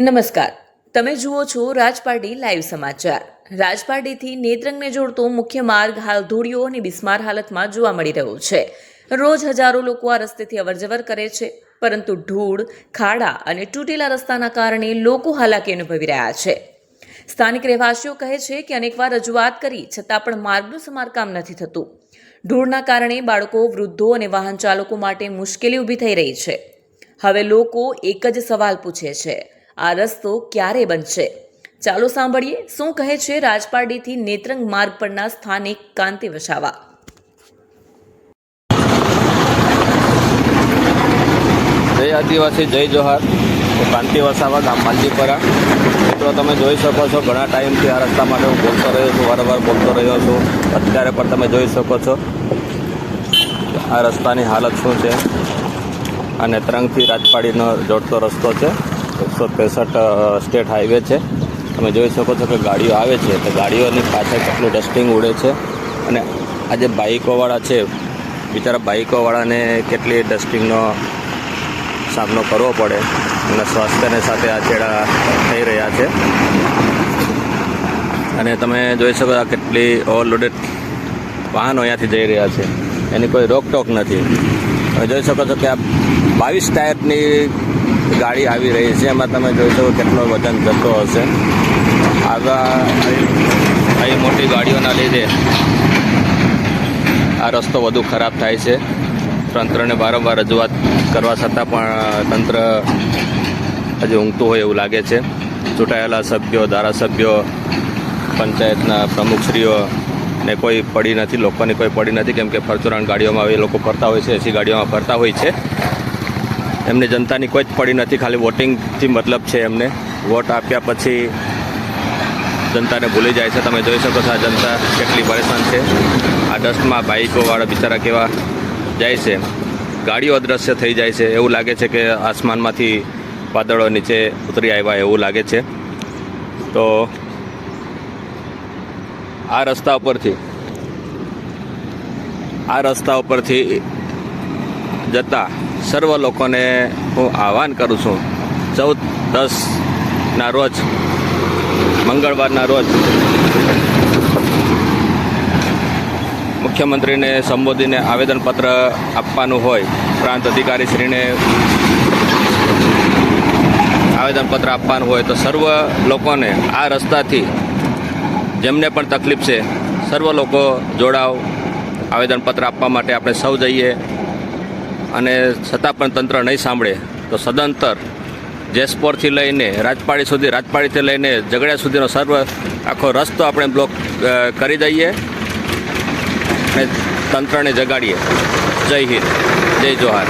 નમસ્કાર. તમે જુઓ છો રાજપારડી લાઈવ સમાચાર. રાજપારડીથી નેત્રંગને જોડતો મુખ્ય માર્ગ, હાલ ધૂળિયો અને બિસ્માર હાલતમાં જોવા મળી રહ્યો છે. રોજ હજારો લોકો આ રસ્તેથી અવરજવર કરે છે, પરંતુ ધૂળ, ખાડા અને તૂટેલા રસ્તાના કારણે લોકો હાલાકી અનુભવી રહ્યા છે. સ્થાનિક રહેવાસીઓ કહે છે કે અનેકવાર રજૂઆત કરી, છતાં પણ માર્ગનું સમારકામ નથી થતું. ધૂળના કારણે બાળકો, વૃદ્ધો અને વાહન ચાલકો માટે મુશ્કેલી ઊભી થઈ રહી છે. હવે લોકો એક જ સવાલ પૂછે છે. આ રસ્તો ક્યારે બનશે? ચાલો સાંભળીએ શું કહે છે રાજપારડીથી નેત્રંગ માર્ગ પરના સ્થાનિક કાંતિ વસાવા. જય આદિવાસી, જય જોહાર. કાંતિ વસાવા ગામ માલજીપરા મિત્રો, તમે જોઈ શકો છો, ઘણા ટાઈમથી આ રસ્તા માટે હું બોલતો રહ્યો છું, વારંવાર બોલતો રહ્યો છું. અત્યારે પણ તમે જોઈ શકો છો આ રસ્તાની હાલત શું છે. અને ત્રંગથી રાજપાડીનો જોડતો રસ્તો છે. એકસો ત્રેસઠ સ્ટેટ હાઈવે છે. તમે જોઈ શકો છો કે ગાડીઓ આવે છે. તો ગાડીઓની પાછળ કેટલું ડસ્ટિંગ ઉડે છે અને આ જે બાઇકોવાળા છે, બિચારા બાઇકોવાળાને કેટલી ડસ્ટિંગનો સામનો કરવો પડે અને સ્વાસ્થ્યને સાથે આ ચેડા થઈ રહ્યા છે. અને તમે જોઈ શકો આ કેટલી ઓવરલોડેડ વાહનો અહીંયાથી જઈ રહ્યા છે. એની કોઈ રોકટોક નથી. તમે જોઈ શકો છો કે આ બાવીસ ટાયરની ગાડી આવી રહી છે. એમાં તમે જોઈ શકો કેટલો વજન જતો હશે. આવી મોટી ગાડીઓના લીધે આ રસ્તો વધુ ખરાબ થાય છે. તંત્રને વારંવાર રજૂઆત કરવા છતાં પણ તંત્ર હજી ઊંઘતું હોય એવું લાગે છે. ચૂંટાયેલા સભ્યો, ધારાસભ્યો, પંચાયતના પ્રમુખશ્રીઓ ને કોઈ પડી નથી, લોકોની કોઈ પડી નથી, કેમ કે ફરચુરાણ ગાડીઓમાં એ લોકો ફરતા હોય છે, એસી ગાડીઓમાં ફરતા હોય છે. એમને જનતાની કોઈ જ પડી નથી, ખાલી વોટિંગથી મતલબ છે એમને. વોટ આપ્યા પછી જનતાને ભૂલી જાય છે. તમે જોઈ શકો છો આ જનતા કેટલી પરેશાન છે. આ ડસ્ટમાં બાઇકોવાળા બિચારા કેવા જાય છે. ગાડીઓ અદ્રશ્ય થઈ જાય છે. એવું લાગે છે કે આસમાનમાંથી વાદળો નીચે ઉતરી આવ્યા એવું લાગે છે. તો આ રસ્તા ઉપરથી, આ રસ્તા ઉપરથી જતા સર્વ લોકોને હું આહવાન કરું છું. ચૌદ દસના રોજ, મંગળવારના રોજ મુખ્યમંત્રીને સંબોધીને આવેદનપત્ર આપવાનું હોય, પ્રાંત અધિકારીશ્રીને આવેદનપત્ર આપવાનું હોય, તો સર્વ લોકોને આ રસ્તાથી જેમને પણ તકલીફ છે, સર્વ લોકો જોડાવ, આવેદનપત્ર આપવા માટે આપણે સૌ જઈએ. અને છતાં પણ તંત્ર નહીં સાંભળે, તો સદંતર જેસપોરથી લઈને રાજપાડી સુધી, રાજપાડીથી લઈને ઝઘડિયા સુધીનો સર્વ આખો રસ્તો આપણે બ્લોક કરી દઈએ અને તંત્રને જગાડીએ. જય હિન્દ. જય જોહાર.